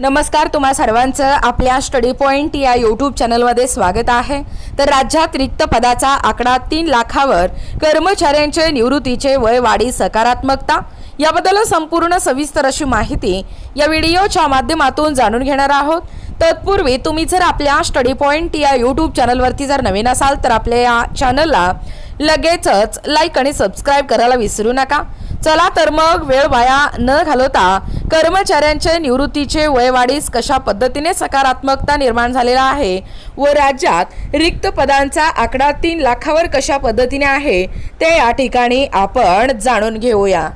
नमस्कार तुम्हा सर्वांचं आपल्या स्टडी पॉईंट या यूट्यूब चॅनलमध्ये स्वागत आहे. तर राज्यात रिक्त पदाचा आकडा तीन लाखावर कर्मचाऱ्यांचे निवृत्तीचे वय वाढी सकारात्मकता. याबद्दल संपूर्ण सविस्तर अशी माहिती या व्हिडिओच्या माध्यमातून जाणून घेणार आहोत. तत्पूर्वी तुम्ही जर आपल्या स्टडी पॉईंट या यूट्यूब चॅनलवरती जर नवीन असाल तर आपल्या या चॅनलला लगेचच लाईक आणि सबस्क्राईब करायला विसरू नका. चला तर मग वेळ वाया न घालवता कर्मचाऱ्यांचे निवृत्तीचे वयवाढीस कशा पद्धतीने सकारात्मकता निर्माण झालेला आहे व राज्यात रिक्त पदांचा आकडा तीन लाखावर कशा पद्धतीने आहे ते या ठिकाणी आपण जाणून घेऊया.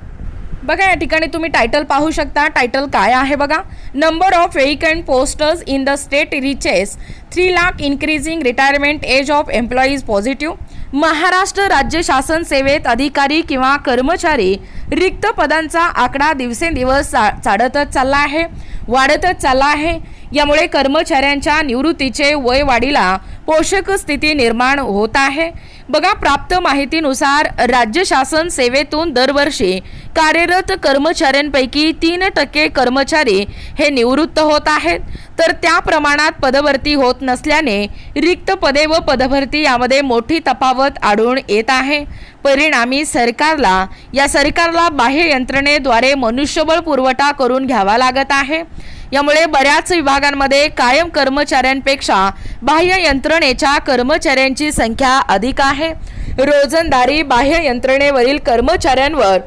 बघा या ठिकाणी तुम्ही टायटल पाहू शकता. टायटल काय आहे बघा? Number of vacant posters in the state reaches three lakh increasing retirement age of employees positive Maharashtra राज्य शासन सेवेत अधिकारी किंवा कर्मचारी रिक्त पदांचा आकडा दिवसेंदिवस चा चाढतच चालला आहे वाढतच चालला आहे. यामुळे कर्मचाऱ्यांच्या निवृत्तीचे वय वाढीला पोषक स्थिती निर्माण होत आहे. बघा प्राप्त माहितीनुसार राज्य शासन सेवेतून दरवर्षी कार्यरत कर्मचाऱ्यांपैकी तीन टक्के कर्मचारी हे निवृत्त होत आहेत. तर त्या प्रमाणात पदभरती होत नसल्याने रिक्त पदे व पदभरती यामध्ये मोठी तफावत आढळून येत आहे. परिणामी सरकारला या सरकारला बाह्य यंत्रणेद्वारे मनुष्यबळ पुरवठा करून घ्यावा लागत आहे. यामुळे बऱ्याच विभागांमध्ये कायम कर्मचाऱ्यांपेक्षा बाह्य यंत्रणेच्या कर्मचाऱ्यांची संख्या अधिक आहे. रोजंदारी बाह्य यंत्रणेवरील कर्मचाऱ्यांवर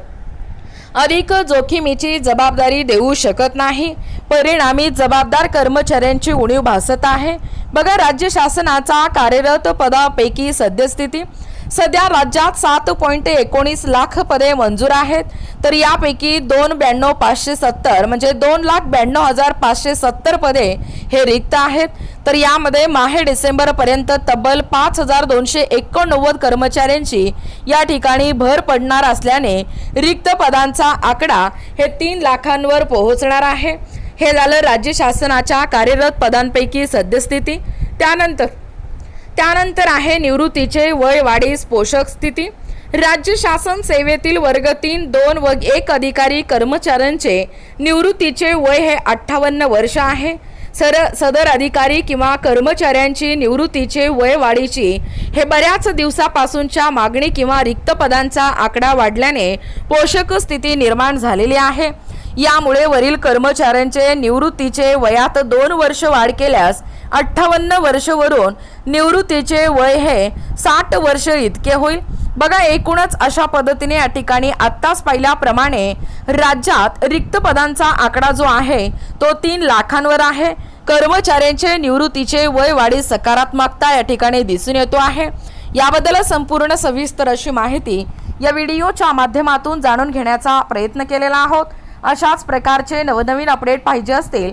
अधिक जोखमीची जबाबदारी देऊ शकत नाही. परिणामी जबाबदार कर्मचाऱ्यांची उणीव भासत आहे. बघा राज्य शासनाचा कार्यरत पदापैकी सद्यस्थिती. सध्या राज्यात सात पॉईंट एकोणीस लाख पदे मंजूर आहेत. तर यापैकी दोन ब्याण्णव पाचशे सत्तर म्हणजे दोन लाख ब्याण्णव हजार पाचशे सत्तर पदे हे रिक्त आहेत. तर यामध्ये माहे डिसेंबरपर्यंत तब्बल पाच हजार दोनशे एकोणनव्वद कर्मचाऱ्यांची या ठिकाणी भर पडणार असल्याने रिक्त पदांचा आकडा हे तीन लाखांवर पोहोचणार आहे. हे झालं राज्य शासनाच्या कार्यरत पदांपैकी सद्यस्थिती. त्यानंतर त्यानंतर आहे निवृत्तीचे वय वाढीस पोषक स्थिती. राज्य शासन सेवेतील वर्ग तीन दोन व एक अधिकारी कर्मचाऱ्यांचे निवृत्तीचे वय हे अठ्ठावन्न वर्ष आहे. सर सदर अधिकारी किंवा कर्मचाऱ्यांची निवृत्तीचे वय वाढीची हे बऱ्याच दिवसापासूनच्या मागणी किंवा रिक्त पदांचा आकडा वाढल्याने पोषक स्थिती निर्माण झालेली आहे. यामुळे वरील कर्मचाऱ्यांचे निवृत्तीचे वयात दोन वर्ष वाढ केल्यास अठ्ठावन्न वर्षवरून निवृत्तीचे वय हे साठ वर्ष इतके होईल. बघा एकूणच अशा पद्धतीने या ठिकाणी आत्ताच पाहिल्याप्रमाणे राज्यात रिक्त पदांचा आकडा जो आहे तो तीन लाखांवर आहे. कर्मचाऱ्यांचे निवृत्तीचे वय वाढी सकारात्मकता या ठिकाणी दिसून येतो आहे. याबद्दल संपूर्ण सविस्तर अशी माहिती या व्हिडिओच्या माध्यमातून जाणून घेण्याचा प्रयत्न केलेला आहोत. अशाच प्रकारचे नवनवीन अपडेट पाहिजे असतील